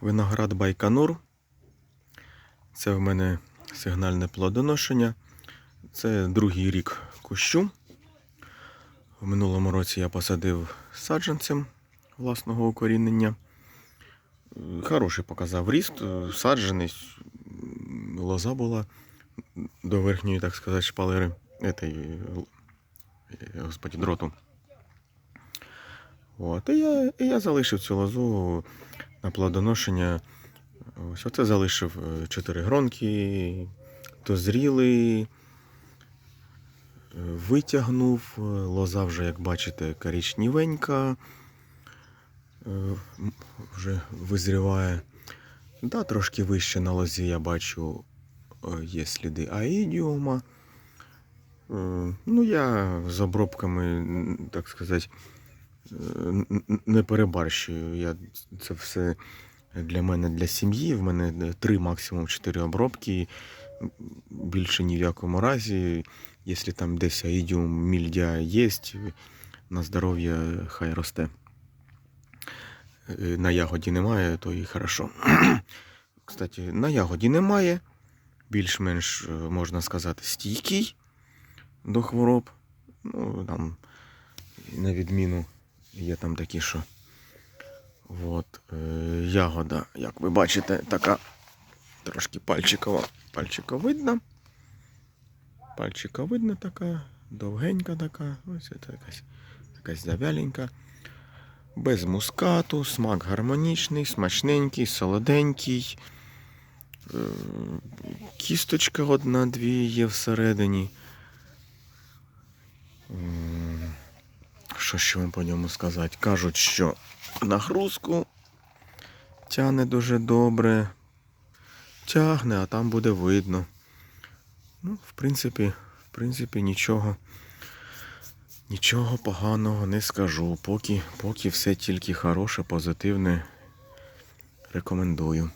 Виноград Байконур. Це в мене сигнальне плодоношення. Це другий рік кущу. В минулому році я посадив саджанцем власного укорінення. Хороший показав ріст, е, саджений, лоза була до верхньої, так сказати, шпалери. Этой, е, господі, дроту. От, і я, і я залишив цю лозу на плодоношення. Ось оце залишив е, чотири гронки, дозріли, е, витягнув. е, Лоза вже, як бачите, коричневенька. е, Вже визріває. Да, трошки вище на лозі я бачу е, є сліди аїдіума. Е, Ну, я з обробками, так сказати, е, не перебарщую. Я це все для мене для сім'ї. В мене три, максимум чотири обробки. Більше ні в якому разі. Якщо там десь аїдіум, мільдя є, на здоров'я хай росте. Е, На ягоді немає, то і хорошо. Кстати, на ягоді немає. Більш-менш, е, можна сказати, стійкий до хвороб. Ну, там, на відміну, є там такі, що. От, е, ягода, як ви бачите, така трошки пальчикова. Пальчика видно. Пальчика видно така, довгенька така. Ось це якась, якась завяленька. Без мускату, смак гармонічний, смачненький, солоденький. Е, Кісточка одна-дві є всередині. Що ще вам по ньому сказати? Кажуть, що нагрузку тягне дуже добре. Тягне, а там буде видно. Ну, в принципі, в принципі, нічого. Нічого поганого не скажу. Поки, поки все тільки хороше, позитивне. Рекомендую.